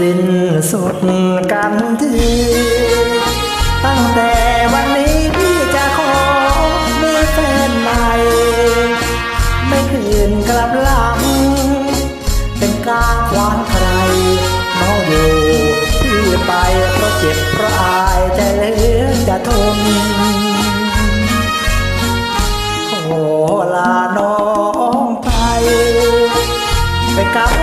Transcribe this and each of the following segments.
สิ้นสุดกันทีตั้งแต่วันนี้พี่จะขอมีแฟนใหม่ ไม่คืนกลับหลัง เป็นกาควานใครน้องอยู่ที่ไปเพราะเจ็บเพราะอายแต่เหลือจะทนขอลาน้องไปไปกับ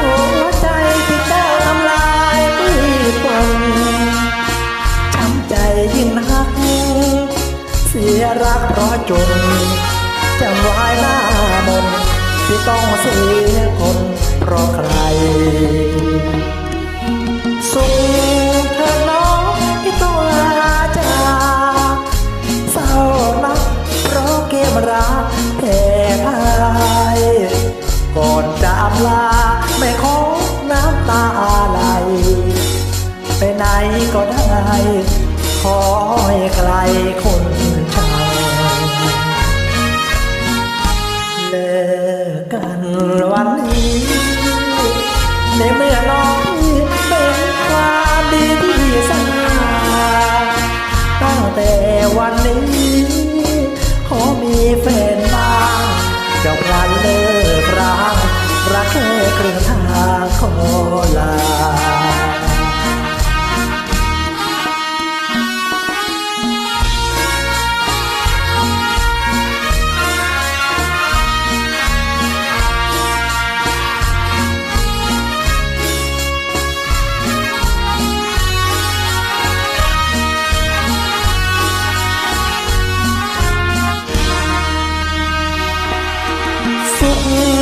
กเพราะจนจำไว้หน้ามนที่ต้องเสียคนเพราะใคร สุขเธอน้องที่ต้องลาจากเศร้านักเพราะเกมรักแพ้พ่ายก่อนจะอำลาไม่ขอน้ำตาไหลไปไหนก็ได้ขอให้ใครค อกันวันนี้ในเมื่อน้องเป็นความดีที่สัญญาตั้งแต่วันนี้ ขอมีแฟนบ้างจะพลันเลิกรางรักแค่ครึ่งทางขอลา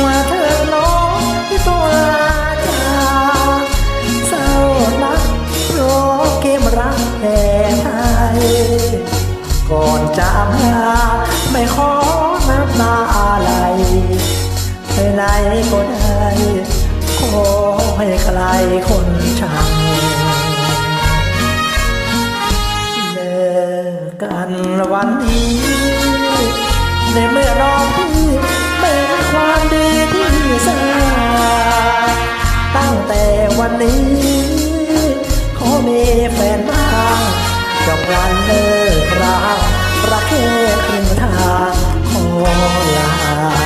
มาเถิดน้องที่ตัวจากเศร้านักเพรเกมรักแพ้ไทยก่อนจะอำลาไม่ขอน้ำตาอะไรไปไหนก็ได้ขอให้ใครคนชังเลิกกันวันนี้ในเมื่อน้องพี่ ความดีที่สร้างตั้งแต่วันนี้ ขอมีแฟนบ้างจบวันเลิกราประเทศครึ่งทางขอลา